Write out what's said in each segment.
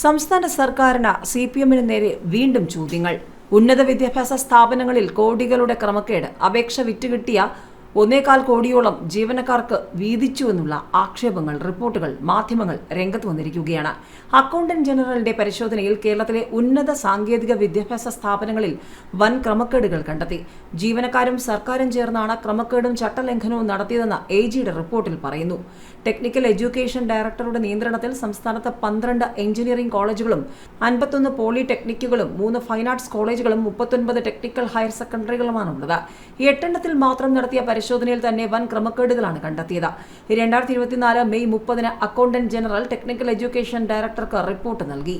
സംസ്ഥാന സർക്കാരിന് C P എമ്മിന് നേരെ വീണ്ടും ചോദ്യങ്ങൾ. ഉന്നത വിദ്യാഭ്യാസ സ്ഥാപനങ്ങളിൽ കോടികളുടെ ക്രമക്കേട്. അപേക്ഷ വിറ്റുകിട്ടിയ ഒന്നേകാൽ കോടിയോളം ജീവനക്കാർക്ക് വീതിച്ചുവെന്നുള്ള ആക്ഷേപങ്ങൾ റിപ്പോർട്ടുകൾ മാധ്യമങ്ങൾ രംഗത്ത് വന്നിരിക്കുകയാണ്. അക്കൗണ്ടന്റ് ജനറലിന്റെ പരിശോധനയിൽ കേരളത്തിലെ ഉന്നത സാങ്കേതിക വിദ്യാഭ്യാസ സ്ഥാപനങ്ങളിൽ വൻ ക്രമക്കേടുകൾ കണ്ടെത്തി. ജീവനക്കാരും സർക്കാരും ചേർന്നാണ് ക്രമക്കേടും ചട്ടലംഘനവും നടത്തിയതെന്ന് എ ജിയുടെ റിപ്പോർട്ടിൽ പറയുന്നു. ടെക്നിക്കൽ എഡ്യൂക്കേഷൻ ഡയറക്ടറുടെ നിയന്ത്രണത്തിൽ സംസ്ഥാനത്ത് പന്ത്രണ്ട് എഞ്ചിനീയറിംഗ് കോളേജുകളും അൻപത്തൊന്ന് പോളിടെക്നിക്കുകളും മൂന്ന് ഫൈൻ ആർട്സ് കോളേജുകളും മുപ്പത്തൊൻപത് ടെക്നിക്കൽ ഹയർ സെക്കൻഡറികളുമാണുള്ളത്. എട്ടെണ്ണത്തിൽ മാത്രം നടത്തിയ പരിശോധനയിൽ തന്നെ വൻ ക്രമക്കേടുകളാണ് കണ്ടെത്തിയത്. രണ്ടായിരത്തി ഇരുപത്തിനാല് മെയ് മുപ്പതിന് അക്കൗണ്ടന്റ് ജനറൽ ടെക്നിക്കൽ എഡ്യൂക്കേഷൻ ഡയറക്ടർക്ക് റിപ്പോർട്ട് നൽകി.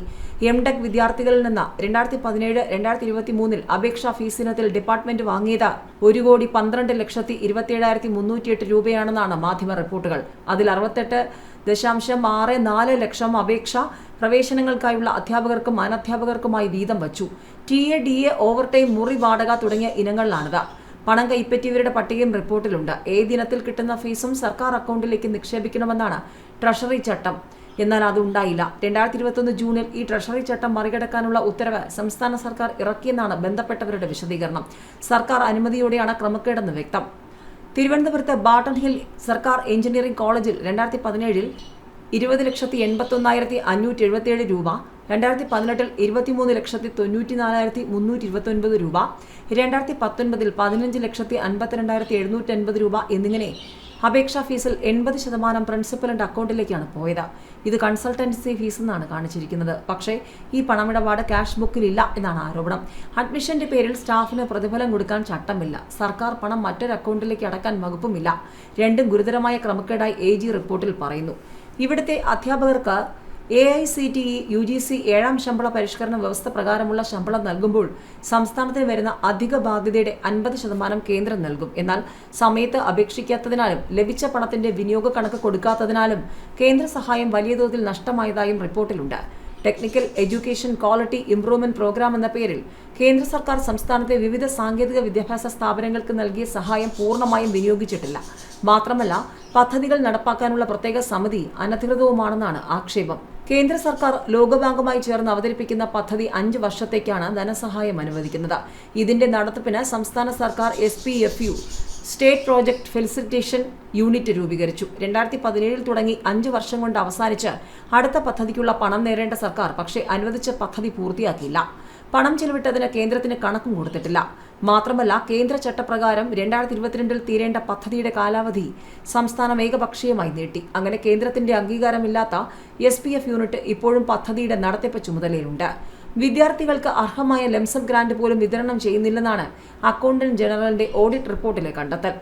എംടെക് വിദ്യാർത്ഥികളിൽ നിന്ന് രണ്ടായിരത്തി പതിനേഴ് രണ്ടായിരത്തി ഇരുപത്തി മൂന്നിൽ അപേക്ഷാ ഫീസിനത്തിൽ ഡിപ്പാർട്ട്മെന്റ് വാങ്ങിയത് ഒരു കോടി പന്ത്രണ്ട് ലക്ഷത്തി ഇരുപത്തിയേഴായിരത്തി മുന്നൂറ്റിയെട്ട് രൂപയാണെന്നാണ് മാധ്യമ റിപ്പോർട്ടുകൾ. അതിൽ അറുപത്തെട്ട് ദശാംശം ആറ് നാല് ലക്ഷം അപേക്ഷ പ്രവേശനങ്ങൾക്കായുള്ള അധ്യാപകർക്കും അനധ്യാപകർക്കുമായി വീതം വച്ചു. T A D A overtime മുറി വാടക തുടങ്ങിയ ഇനങ്ങളിലാണിത്. പണം കൈപ്പറ്റിയവരുടെ പട്ടികയും റിപ്പോർട്ടിലുണ്ട്. ഏത് ദിനത്തിൽ കിട്ടുന്ന ഫീസും സർക്കാർ അക്കൗണ്ടിലേക്ക് നിക്ഷേപിക്കണമെന്നാണ് ട്രഷറി ചട്ടം. എന്നാൽ അത് ഉണ്ടായില്ല. രണ്ടായിരത്തി ഇരുപത്തൊന്ന് ജൂണിൽ ഈ ട്രഷറി ചട്ടം മറികടക്കാനുള്ള ഉത്തരവ് സംസ്ഥാന സർക്കാർ ഇറക്കിയെന്നാണ് ബന്ധപ്പെട്ടവരുടെ വിശദീകരണം. സർക്കാർ അനുമതിയോടെയാണ് ക്രമക്കേടെന്ന് വ്യക്തം. തിരുവനന്തപുരത്ത് ബാട്ടൺ ഹിൽ സർക്കാർ എഞ്ചിനീയറിംഗ് കോളേജിൽ രണ്ടായിരത്തി പതിനേഴിൽ ഇരുപത് ലക്ഷത്തി എൺപത്തൊന്നായിരത്തി അഞ്ഞൂറ്റി എഴുപത്തിയേഴ് രൂപ രണ്ടായിരത്തി പതിനെട്ടിൽ ഇരുപത്തിമൂന്ന് ലക്ഷത്തി തൊണ്ണൂറ്റി നാലായിരത്തി മുന്നൂറ്റി ഇരുപത്തൊൻപത് രൂപ രണ്ടായിരത്തി പത്തൊൻപതിൽ പതിനഞ്ച് ലക്ഷത്തി അൻപത്തിരണ്ടായിരത്തി എഴുന്നൂറ്റി അൻപത് രൂപ എന്നിങ്ങനെ അപേക്ഷാ ഫീസിൽ എൺപത് ശതമാനം പ്രിൻസിപ്പലിന്റെ അക്കൗണ്ടിലേക്കാണ് പോയത്. ഇത് കൺസൾട്ടൻസി ഫീസ് എന്നാണ് കാണിച്ചിരിക്കുന്നത്. പക്ഷേ ഈ പണമിടപാട് ക്യാഷ് ബുക്കിലില്ല എന്നാണ് ആരോപണം. അഡ്മിഷന്റെ പേരിൽ സ്റ്റാഫിന് പ്രതിഫലം കൊടുക്കാൻ ചട്ടമില്ല. സർക്കാർ പണം മറ്റൊരു അക്കൗണ്ടിലേക്ക് അടക്കാൻ വകുപ്പുമില്ല. രണ്ടും ഗുരുതരമായ ക്രമക്കേടായി എ റിപ്പോർട്ടിൽ പറയുന്നു. ഇവിടുത്തെ അധ്യാപകർക്ക് A I C T E U G C ഏഴാം ശമ്പള പരിഷ്കരണ വ്യവസ്ഥ പ്രകാരമുള്ള ശമ്പളം നൽകുമ്പോൾ സംസ്ഥാനത്തിന് വരുന്ന അധിക ബാധ്യതയുടെ അൻപത് ശതമാനം കേന്ദ്രം നൽകും. എന്നാൽ സമയത്ത് അപേക്ഷിക്കാത്തതിനാലും ലഭിച്ച പണത്തിന്റെ വിനിയോഗ കണക്ക് കൊടുക്കാത്തതിനാലും കേന്ദ്ര സഹായം വലിയ തോതിൽ നഷ്ടമായതായും റിപ്പോർട്ടിലുണ്ട്. Technical education quality improvement programme എന്ന പേരിൽ കേന്ദ്ര സർക്കാർ സംസ്ഥാനത്തെ വിവിധ സാങ്കേതിക വിദ്യാഭ്യാസ സ്ഥാപനങ്ങൾക്ക് നൽകിയ സഹായം പൂർണമായും വിനിയോഗിച്ചിട്ടില്ല. മാത്രമല്ല പദ്ധതികൾ നടപ്പാക്കാനുള്ള പ്രത്യേക സമിതി അനധികൃതവുമാണെന്നാണ് ആക്ഷേപം. കേന്ദ്ര സർക്കാർ ലോകബാങ്കുമായി ചേർന്ന് അവതരിപ്പിക്കുന്ന പദ്ധതി അഞ്ച് വർഷത്തേക്കാണ് ധനസഹായം അനുവദിക്കുന്നത്. ഇതിന്റെ നടത്തിപ്പിന് സംസ്ഥാന സർക്കാർ S P F U state project facilitation unit രൂപീകരിച്ചു. രണ്ടായിരത്തി പതിനേഴിൽ തുടങ്ങി അഞ്ച് വർഷം കൊണ്ട് അവസാനിച്ച് അടുത്ത പദ്ധതിക്കുള്ള പണം നേടേണ്ട സർക്കാർ പക്ഷേ അനുവദിച്ച പദ്ധതി പൂർത്തിയാക്കിയില്ല. പണം ചെലവിട്ടതിന് കേന്ദ്രത്തിന് കണക്കും കൊടുത്തിട്ടില്ല. മാത്രമല്ല കേന്ദ്ര ചട്ടപ്രകാരം രണ്ടായിരത്തി ഇരുപത്തിരണ്ടിൽ തീരേണ്ട പദ്ധതിയുടെ കാലാവധി സംസ്ഥാനം ഏകപക്ഷീയമായി നീട്ടി. അങ്ങനെ കേന്ദ്രത്തിന്റെ അംഗീകാരമില്ലാത്ത എസ് പി എഫ് യൂണിറ്റ് ഇപ്പോഴും പദ്ധതിയുടെ നടത്തിപ്പ് ചുമതലയിലുണ്ട്. വിദ്യാർത്ഥികൾക്ക് അർഹമായ ലംസം ഗ്രാന്റ് പോലും വിതരണം ചെയ്യുന്നില്ലെന്നാണ് അക്കൗണ്ടന്റ് ജനറലിന്റെ ഓഡിറ്റ് റിപ്പോർട്ടിലെ കണ്ടെത്തൽ.